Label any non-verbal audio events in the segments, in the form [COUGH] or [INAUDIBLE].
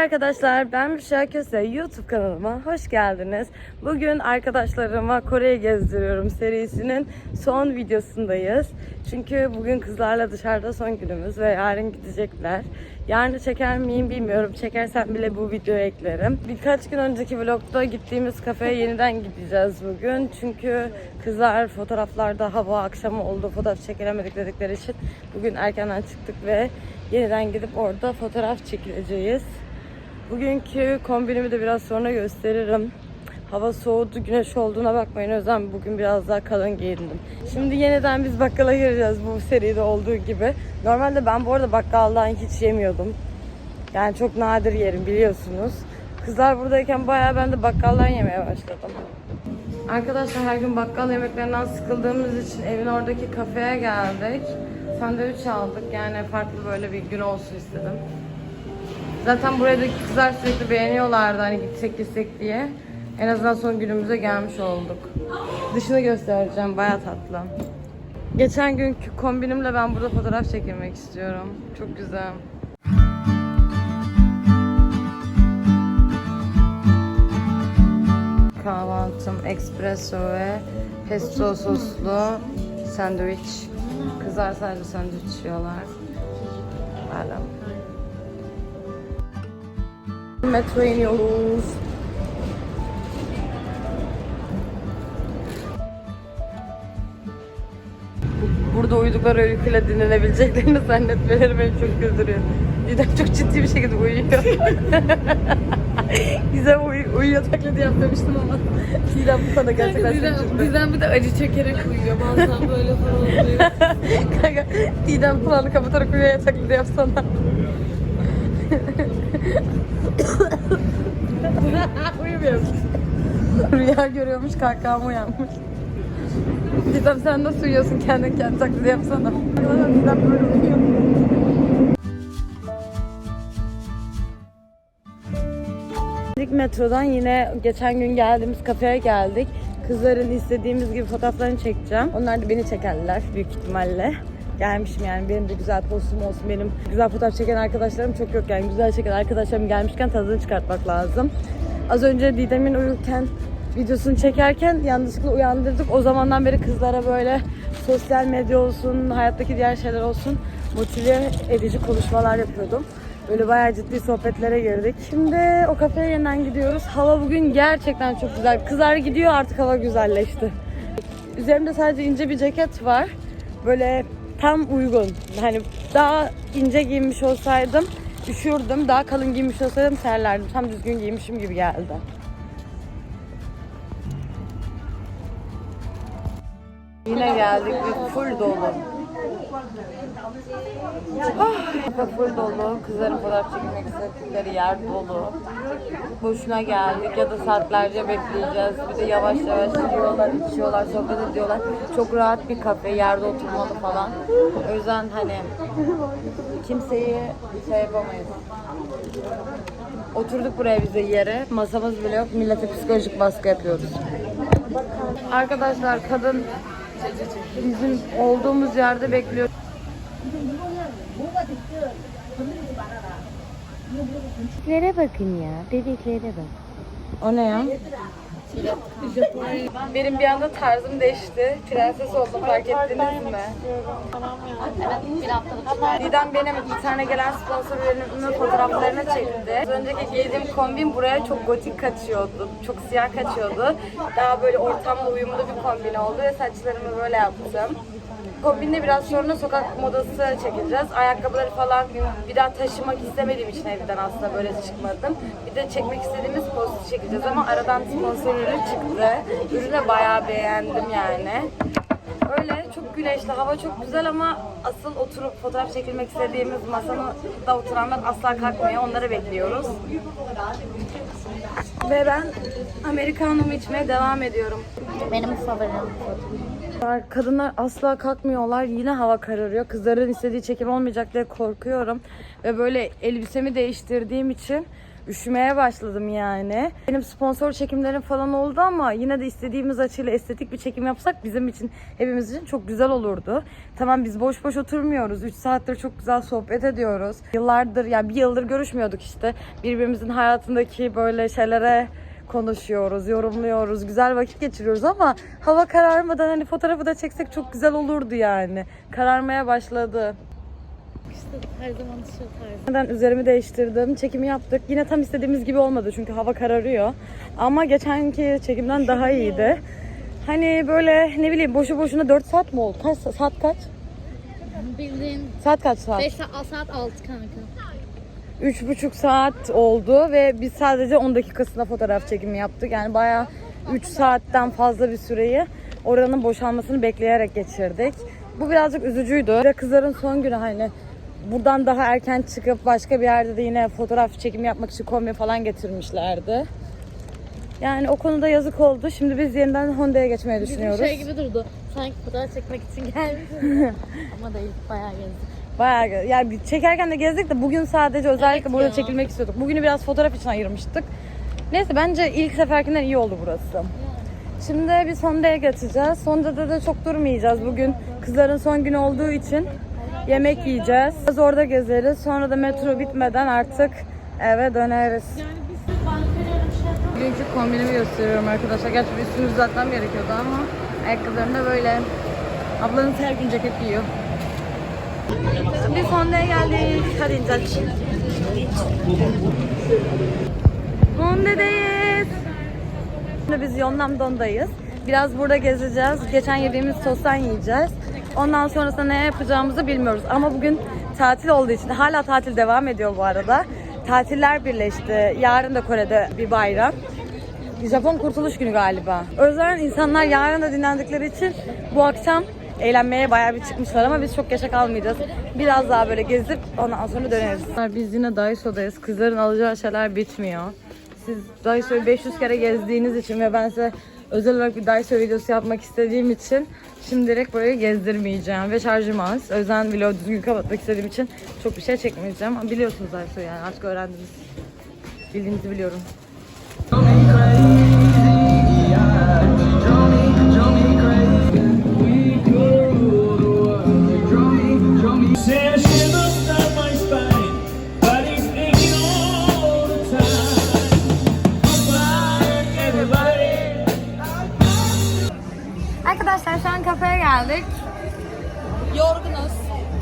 arkadaşlar, ben Büşra Köse. YouTube kanalıma hoş geldiniz. Bugün arkadaşlarıma Kore'yi gezdiriyorum serisinin son videosundayız. Çünkü bugün kızlarla dışarıda son günümüz ve yarın gidecekler. Yarın çeker miyim bilmiyorum. Çekersem bile bu videoya eklerim. Birkaç gün önceki vlogda gittiğimiz kafeye yeniden gideceğiz bugün. Çünkü kızlar fotoğraflarda hava akşamı oldu, fotoğraf çekilemedik dedikleri için bugün erkenden çıktık ve yeniden gidip orada fotoğraf çekileceğiz. Bugünkü kombinimi de biraz sonra gösteririm. Hava soğudu, güneş olduğuna bakmayın. O bugün biraz daha kalın giyindim. Şimdi yeniden biz bakkala gireceğiz bu seride olduğu gibi. Normalde ben bu arada bakkaldan hiç yemiyordum. Yani çok nadir yerim biliyorsunuz. Kızlar buradayken bayağı ben de bakkaldan yemeye başladım. Arkadaşlar her gün bakkal yemeklerinden sıkıldığımız için evin oradaki kafeye geldik. Sandviç aldık. Yani farklı böyle bir gün olsun istedim. Zaten buradaki kızlar sürekli beğeniyorlardı hani gitsek gitsek diye. En azından son günümüze gelmiş olduk. Dışını göstereceğim baya tatlı. Geçen günkü kombinimle ben burada fotoğraf çekilmek istiyorum. Çok güzel. Kahvaltım espresso ve pesto soslu sandviç. Kızlar sadece sandviç yiyorlar. Böyle. Metro iniyoruz. Burada uyudukları uykuyla dinlenebileceklerini zannetmeleri beni çok güldürüyor. Didem çok ciddi bir şekilde uyuyor. [LAUGHS] Gizem uy uyuyor taklidi yap demiştim ama Didem bu konuda gerçekten çok ciddi. Bizden bir de acı çekerek uyuyor. Bazen böyle falan oluyor. [LAUGHS] Kanka Didem kulağını kapatarak uyuyor taklidi yapsana. [LAUGHS] Uyumuyormuş. Rüya görüyormuş kahkahamı uyanmış. Didem sen nasıl uyuyorsun kendin kendi taklidi yapsana. Didem böyle uyuyor. Metrodan yine geçen gün geldiğimiz kafeye geldik. Kızların istediğimiz gibi fotoğraflarını çekeceğim. Onlar da beni çekerler büyük ihtimalle. Gelmişim yani benim de güzel postum olsun. Benim güzel fotoğraf çeken arkadaşlarım çok yok yani. Güzel çeken arkadaşlarım gelmişken tadını çıkartmak lazım. Az önce Didem'in uyurken videosunu çekerken yanlışlıkla uyandırdık. O zamandan beri kızlara böyle sosyal medya olsun, hayattaki diğer şeyler olsun motive edici konuşmalar yapıyordum. Böyle bayağı ciddi sohbetlere girdik. Şimdi o kafeye yeniden gidiyoruz. Hava bugün gerçekten çok güzel. Kızlar gidiyor artık hava güzelleşti. Üzerimde sadece ince bir ceket var. Böyle tam uygun. Hani daha ince giymiş olsaydım üşürdüm. Daha kalın giymiş olsaydım terlerdim. Tam düzgün giymişim gibi geldi. Yine geldik ve full dolu. Kafe full dolu. Kızların fotoğraf çekmek istedikleri yer dolu. Boşuna geldik ya da saatlerce bekleyeceğiz. Bir de yavaş yavaş yiyorlar, içiyorlar, sohbet ediyorlar. Çok rahat bir kafe, yerde oturmalı falan. O yüzden hani kimseyi şey yapamayız. Oturduk buraya bize yere. Masamız bile yok. Millete psikolojik baskı yapıyoruz. Arkadaşlar kadın bizim olduğumuz yerde bekliyor. Bebeklere bakın ya. Bebeklere bak. O ne ya? Benim bir anda tarzım değişti. Prenses oldum fark ettiniz mi? Didem benim bir tane gelen sponsorlarımın fotoğraflarını çekti. Az önceki giydiğim kombin buraya çok gotik kaçıyordu. Çok siyah kaçıyordu. Daha böyle ortamla uyumlu bir kombin oldu ve saçlarımı böyle yaptım. Kombinde biraz sonra sokak modası çekeceğiz. Ayakkabıları falan bir daha taşımak istemediğim için evden aslında böyle çıkmadım. Bir de çekmek istediğimiz postu çekeceğiz ama aradan sponsor ürünü çıktı. Ürünü bayağı beğendim yani. Öyle çok güneşli, hava çok güzel ama asıl oturup fotoğraf çekilmek istediğimiz masanın da oturanlar asla kalkmıyor. Onları bekliyoruz. Ve ben Amerikanomu içmeye devam ediyorum. Benim favorim. Kadınlar asla kalkmıyorlar. Yine hava kararıyor. Kızların istediği çekim olmayacak diye korkuyorum. Ve böyle elbisemi değiştirdiğim için üşümeye başladım yani. Benim sponsor çekimlerim falan oldu ama yine de istediğimiz açıyla estetik bir çekim yapsak bizim için hepimiz için çok güzel olurdu. Tamam biz boş boş oturmuyoruz. 3 saattir çok güzel sohbet ediyoruz. Yıllardır yani bir yıldır görüşmüyorduk işte. Birbirimizin hayatındaki böyle şeylere konuşuyoruz, yorumluyoruz, güzel vakit geçiriyoruz ama hava kararmadan hani fotoğrafı da çeksek çok güzel olurdu yani. Kararmaya başladı. İşte her zaman şu tarz. Neden üzerimi değiştirdim, çekimi yaptık. Yine tam istediğimiz gibi olmadı çünkü hava kararıyor. Ama geçenki çekimden daha iyiydi. Hani böyle ne bileyim boşu boşuna 4 saat mi oldu? Kaç saat kaç? Bildiğin Saat kaç saat? 5 saat, saat 6 kanka. Üç buçuk saat oldu ve biz sadece 10 dakikasında fotoğraf çekimi yaptık. Yani bayağı 3 saatten fazla bir süreyi oranın boşalmasını bekleyerek geçirdik. Bu birazcık üzücüydü. De kızların son günü hani buradan daha erken çıkıp başka bir yerde de yine fotoğraf çekimi yapmak için kombi falan getirmişlerdi. Yani o konuda yazık oldu. Şimdi biz yeniden Honda'ya geçmeyi Bizim düşünüyoruz. şey gibi durdu. Sanki fotoğraf çekmek için gelmiş. [LAUGHS] Ama değil. Bayağı gezdik. Bayağı yani çekerken de gezdik de bugün sadece özellikle Evet burada ya. çekilmek istiyorduk. Bugünü biraz fotoğraf için ayırmıştık. Neyse bence ilk seferkinden iyi oldu burası. Şimdi biz Honda'ya geçeceğiz. Honda'da da çok durmayacağız bugün. Kızların son günü olduğu için yemek yiyeceğiz. Biraz orada gezeriz. Sonra da metro bitmeden artık eve döneriz. Bugünkü kombinimi gösteriyorum arkadaşlar. Gerçi bir üstümü düzeltmem gerekiyordu ama ayakkabılarım da böyle. Ablanız her gün ceket giyiyor. Biz Honda'ya geldik. Hadi ineceğiz. Honda'dayız. Şimdi biz Yonnamdon'dayız. Biraz burada gezeceğiz. Geçen yediğimiz tosttan yiyeceğiz. Ondan sonrasında ne yapacağımızı bilmiyoruz. Ama bugün tatil olduğu için hala tatil devam ediyor bu arada. Tatiller birleşti. Yarın da Kore'de bir bayram. Japon Kurtuluş Günü galiba. O yüzden insanlar yarın da dinlendikleri için bu akşam eğlenmeye bayağı bir çıkmışlar ama biz çok yaşa kalmayacağız. Biraz daha böyle gezip ondan sonra döneriz. Biz yine Daiso'dayız. Kızların alacağı şeyler bitmiyor. Siz Daiso'yu 500 kere gezdiğiniz için ve ben size özel olarak bir Daiso videosu yapmak istediğim için şimdilik burayı gezdirmeyeceğim ve şarjım az. Yüzden vlogu düzgün kapatmak istediğim için çok bir şey çekmeyeceğim. Ama biliyorsunuz Daiso'yu yani artık öğrendiniz. Bildiğinizi biliyorum. Yorgunuz.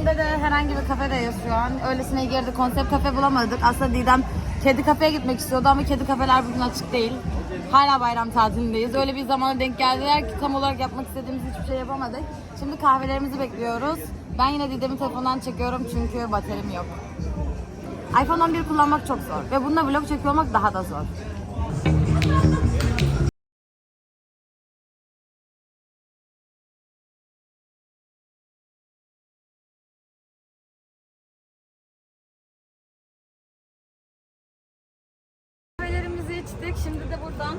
Onda da herhangi bir kafedeyiz şu an. Öylesine girdi konsept kafe bulamadık. Aslında Didem kedi kafeye gitmek istiyordu ama kedi kafeler bugün açık değil. Hala bayram tatilindeyiz. Öyle bir zamana denk geldiler ki tam olarak yapmak istediğimiz hiçbir şey yapamadık. Şimdi kahvelerimizi bekliyoruz. Ben yine Didem'i telefondan çekiyorum çünkü baterim yok. iPhone 11 kullanmak çok zor ve bununla vlog çekiyor olmak daha da zor. İçtik. Şimdi de buradan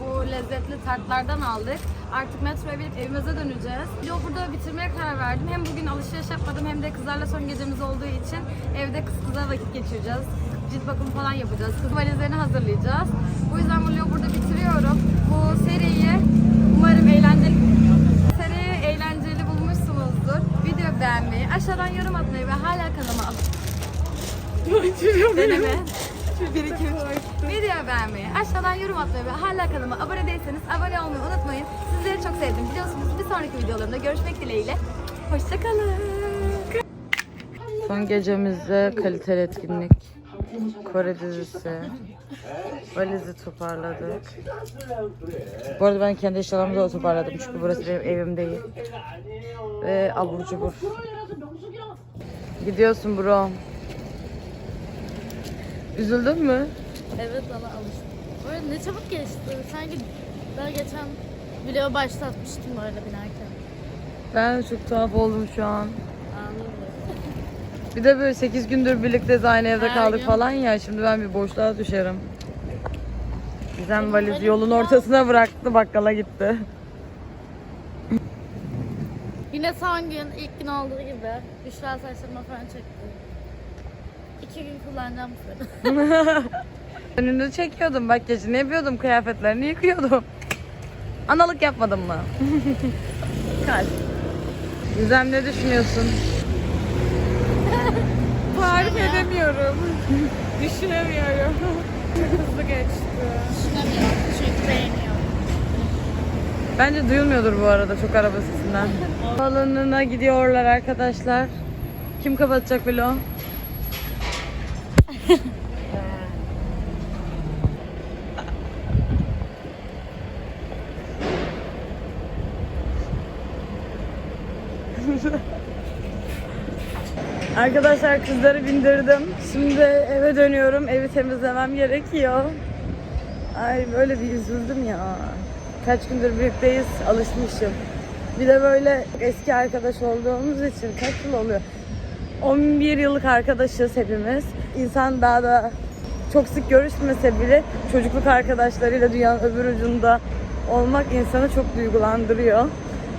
bu lezzetli tartlardan aldık. Artık metroya binip evimize döneceğiz. Vlogu burada bitirmeye karar verdim. Hem bugün alışveriş yapmadım hem de kızlarla son gecemiz olduğu için evde kız kıza vakit geçireceğiz. Cilt bakımı falan yapacağız. Kız valizlerini hazırlayacağız. Bu yüzden bu vlogu burada bitiriyorum. Bu seriyi umarım eğlenceli seriyi eğlenceli bulmuşsunuzdur. Video beğenmeyi, aşağıdan yorum atmayı ve hala kanalıma Deneme. 1, 2, 3. Video beğenmeyi, aşağıdan yorum atmayı ve hala kanalıma abone değilseniz abone olmayı unutmayın. Sizleri çok sevdim. Biliyorsunuz bir sonraki videolarımda görüşmek dileğiyle. Hoşçakalın. Son gecemizde kaliteli etkinlik. Kore dizisi. Valizi toparladık. Bu arada ben kendi eşyalarımı da toparladım çünkü burası benim evim değil. Ve abur cubur. Gidiyorsun bro. Üzüldün mü? Evet ama alıştım. Böyle ne çabuk geçti. Sanki daha geçen video başlatmıştım böyle binerken. Ben çok tuhaf oldum şu an. Bir de böyle 8 gündür birlikte aynı evde Her kaldık gün. falan ya. Şimdi ben bir boşluğa düşerim. Gizem valizi yolun ortasına bıraktı bakkala gitti. Yine son gün, ilk gün olduğu gibi Büşra saçlarıma falan çekti. İki gün kullanacağım bu. [LAUGHS] Önünü çekiyordum, makyajını yapıyordum, kıyafetlerini yıkıyordum. Analık yapmadım mı? [LAUGHS] Kalp. Gizem ne düşünüyorsun? [LAUGHS] Tarif edemiyorum. [LAUGHS] Düşünemiyorum. Çok hızlı geçti. Düşünemiyorum çünkü beğeniyorum. Bence duyulmuyordur bu arada çok araba sesinden. Alanına gidiyorlar arkadaşlar. Kim kapatacak vlog? Arkadaşlar kızları bindirdim. Şimdi eve dönüyorum. Evi temizlemem gerekiyor. Ay böyle bir üzüldüm ya. Kaç gündür birlikteyiz, alışmışım. Bir de böyle eski arkadaş olduğumuz için kaç yıl oluyor? 11 yıllık arkadaşız hepimiz. İnsan daha da çok sık görüşmese bile çocukluk arkadaşlarıyla dünyanın öbür ucunda olmak insanı çok duygulandırıyor.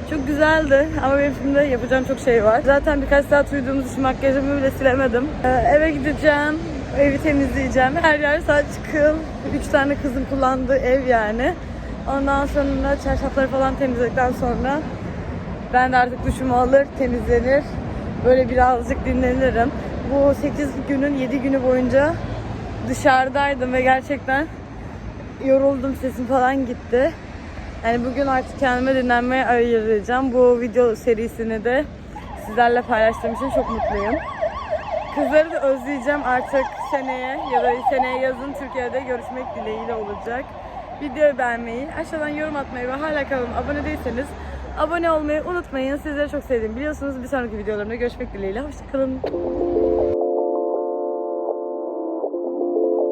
Çok güzeldi ama benim şimdi yapacağım çok şey var. Zaten birkaç saat uyuduğumuz için makyajımı bile silemedim. Ee, eve gideceğim, evi temizleyeceğim. Her yer saç kıl. Üç tane kızın kullandığı ev yani. Ondan sonra çarşafları falan temizledikten sonra ben de artık duşumu alır, temizlenir. Böyle birazcık dinlenirim. Bu 8 günün 7 günü boyunca dışarıdaydım ve gerçekten yoruldum. Sesim falan gitti. Yani bugün artık kendime dinlenmeye ayıracağım. Bu video serisini de sizlerle paylaştığım için çok mutluyum. Kızları da özleyeceğim artık seneye ya da seneye yazın Türkiye'de görüşmek dileğiyle olacak. Videoyu beğenmeyi, aşağıdan yorum atmayı ve hala kanalıma abone değilseniz abone olmayı unutmayın. Sizleri çok sevdiğimi biliyorsunuz. Bir sonraki videolarımda görüşmek dileğiyle. Hoşçakalın.